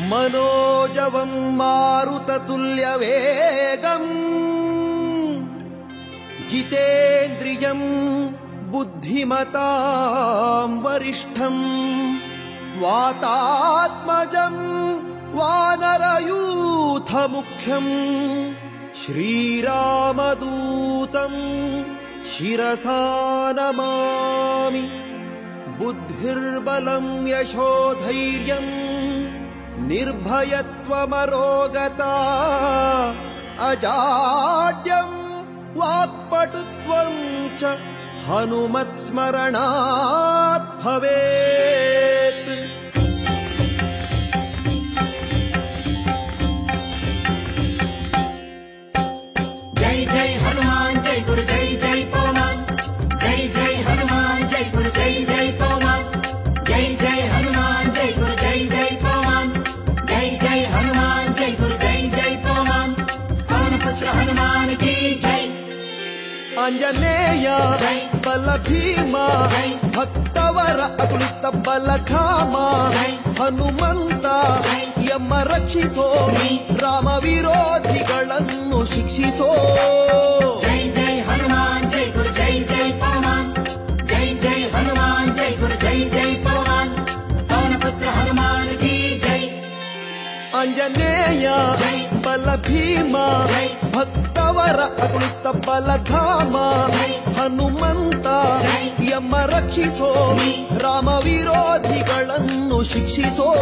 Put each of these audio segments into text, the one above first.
मनोजवं मारुततुल्यवेगम्। जितेन्द्रियम् बुद्धिमतां वरिष्ठम् वातात्मजम् वानरयूथमुख्यम् श्रीरामदूतम् शिरसा नमामि बुद्धिर्बलम् यशोधैर्यम् निर्भयत्वमरोगता। अजाड्यम् वाक्पटुत्वम् च हनुमत्स्मरणात् भवेत् జై హనుమాన్ జై గురు జై జై పోమాం. పవనపుత్ర హనుమాన్ కీ జై. ఆంజనేయ బల భీమా భక్తవర అతులిత బలధామా హనుమంತ ಯಮ ರಕ್ಷಿಸೋ ರಾಮ ವಿರೋಧಿಗಳನ್ನು ಶಿಕ್ಷಿಸೋ ಆಂಜನೇಯ ಜೈ. ಬಲ ಭೀಮ ಜೈ. ಭಕ್ತವರ ಅತುಲಿತ ಬಲಧಾಮ ಜೈ. ಹನುಮಂತ ಜೈ. ಯಮ ರಕ್ಷಿಸೋ ಜೈ. ರಾಮ ವಿರೋಧಿಗಳನ್ನು ಶಿಕ್ಷಿಸೋ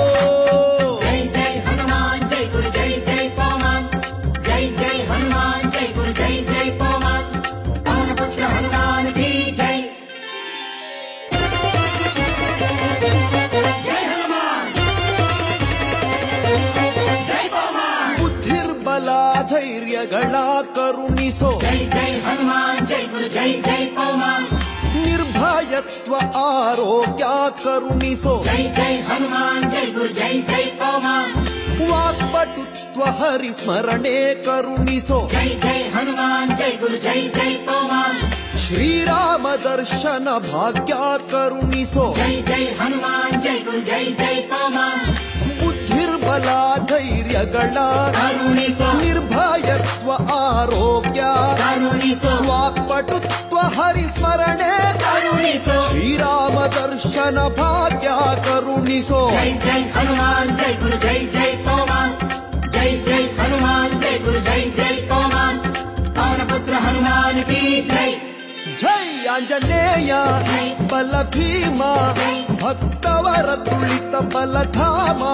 ಬಲ ಧೈರ್ಯಗಳ ಕರುಣಿಸೋ ಜೈ ಜೈ ಹನುಮಾನ್ ಜೈ ಗುರು ಜೈ ಜೈ ನಿರ್ಭಯತ್ವ ಆರೋಗ್ಯ ಕರುಣಿಸೋ ಜೈ ಜೈ ಹನುಮಾನ್ ಜೈ ಗುರು ಜೈ ಜೈ ವಾಕ್ಪಟುತ್ವ ಹರಿಸ್ಮರಣೆ ಕರುಣಿಸೋ ಜೈ ಜೈ ಹನುಮಾನ್ ಜೈ ಗುರು ಜೈ ಜೈ ಶ್ರೀರಾಮ ದರ್ಶನ ಭಾಗ್ಯ ಕರುಣಿಸೋ ಜೈ ಜೈ ಹನುಮಾನ್ ಜೈ ಗುರು ಜೈ ಜೈ ಧೈರ್ಯಗಳ ನಿರ್ಭಯತ್ವ ಆರೋಗ್ಯ ವಾಕ್ಪಟುತ್ವ ಹರಿಸ್ಮರಣೆ ಶ್ರೀರಾಮ ದರ್ಶನ ಭಾಗ್ಯ ಕರುಣಿಸೋ ಜೈ ಜೈ ಹನುಮಾನ್ ಜೈ ಗುರು ಜೈ ಜೈ ಪೋಮಾನ್ ಜೈ ಜೈ ಹನುಮಾನ್ ಜೈ ಗುರು ಜೈ ಜೈ ಪೋಮಾನ್ ಪವನ ಪುತ್ರ ಹನುಮಾನ್ ಕಿ ಜೈ ಜೈ ಆಂಜನೇಯ. ಬಲ ಭೀಮ ಭಕ್ತವರ ತುಳಿತ ಬಲಧಾಮ.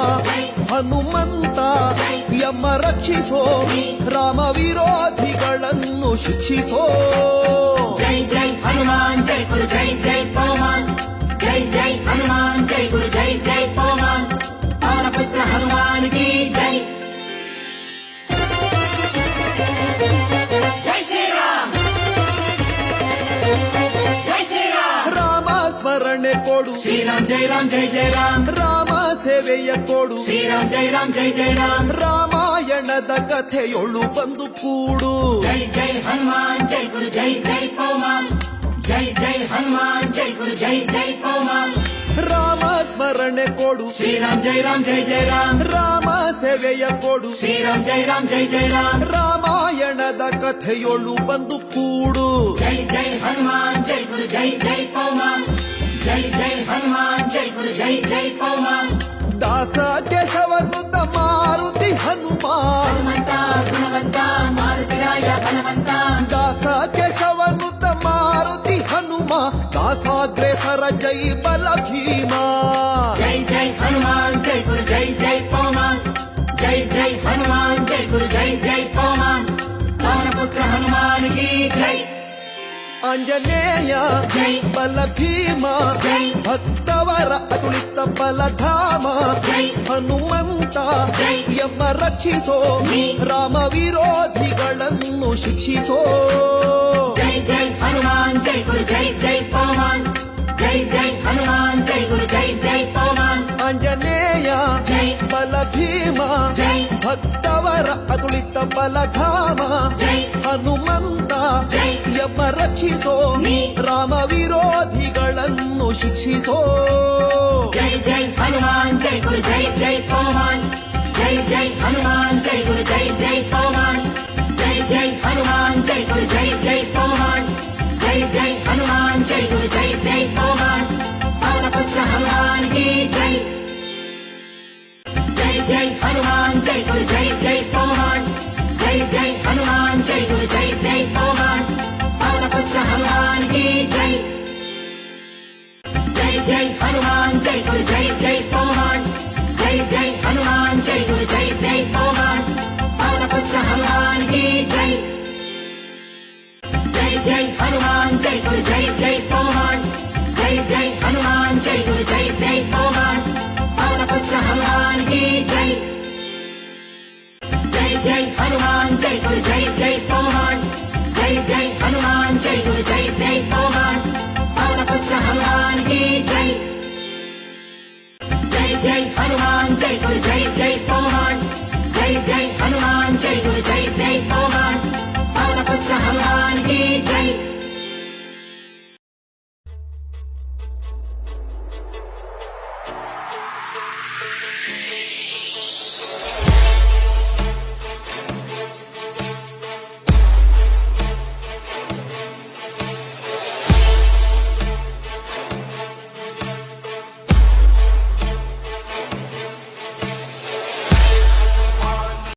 ಹನುಮಂತ. ಯಮ ರಕ್ಷಿಸೋ ರಾಮ ವಿರೋಧಿಗಳನ್ನು ಶಿಕ್ಷಿಸೋ ಶ್ರೀರಾಮ್ ಜೈ ಜೈ ಜೈ ರಾಮ್ ರಾಮ ಸೇವೆಯ ಕೊಡು ಶ್ರೀರಾಮ್ ಜೈ ರಾಮ್ ಜೈ ಜೈ ರಾಮ್ ರಾಮಾಯಣದ ಕಥೆಯೊಳು ಬಂದು ಕೂಡು ಜೈ ಜೈ ಹನುಮಾನ್ ಜೈ ಗುರು ಜೈ ಜೈ ಪೌಮಾನ್ ಜೈ ಜೈ ಹನುಮಾನ್ ಜೈ ಗುರು ಜೈ ಜೈ ಪೌಮಾನ್ ರಾಮ ಸ್ಮರಣೆ ಕೊಡು ಶ್ರೀರಾಮ್ ಜೈ ರಾಮ್ ಜೈ ಜೈ ರಾಮ್ ರಾಮ ಸೇವೆಯ ಕೊಡು ಶ್ರೀರಾಮ್ ಜೈ ರಾಮ್ ಜೈ ಜೈ ರಾಮ್ ರಾಮಾಯಣದ ಕಥೆಯೊಳು ಬಂದು ಕೂಡು ಜೈ ಜೈ ಹನುಮಾನ್ ಜೈ ಗುರು ಜೈ ಜೈ ಪೌಮಾನ್ దాస కేశవను మారుతి హనుమా. దాస కేశవను మారుతి హనుమా. దాసాగ్రేసర జై బల ಆಂಜನೇಯ जय ಬಲ ಭೀಮ ಜೈ. ಭಕ್ತವರ ಅತುಳಿತ ಬಲಧಾಮ ಜೈ. ಹನುಮಂತ ಧರ್ಮ ರಕ್ಷಿಸೋ ರಾಮ ವಿರೋಧಿಗಳನ್ನು ಶಿಕ್ಷಿಸೋ ಜೈ ಜೈ ಹನುಮಾನ್ ಜೈ ಗುರು ಜೈ ಜೈ ಪೌಮಾನ್ ಜೈ ಜೈ ಹನುಮಾನ್ ಜೈ ಗುರು ಜೈ ಜೈ ಪೌಮಾನ್ ಜೈ ಜೈ ಹನುಮಾನ್ ಜೈ ಗುರು ಜೈ ಜೈ ಪೌಮಾನ್ ಜೈ ಜೈ ಹನುಮಾನ್ ಜೈ ಗುರು ಜೈ ಜೈ ಪೌಮಾನ್ ಪುತ್ರ ಹನುಮಾನ್ ಕಿ ಜೈ ಜೈ ಜೈ ಹನುಮಾನ್ ಜೈ ಗುರು ಜೈ ಜೈ ಪೌಮಾನ್ ಜೈ ಜೈ ಹನುಮಾನ್ ಜೈ ಗುರು ಜೈ ಜೈ भगवान की जय। जय जय हनुमान जय गुरु जय जय पवन जय जय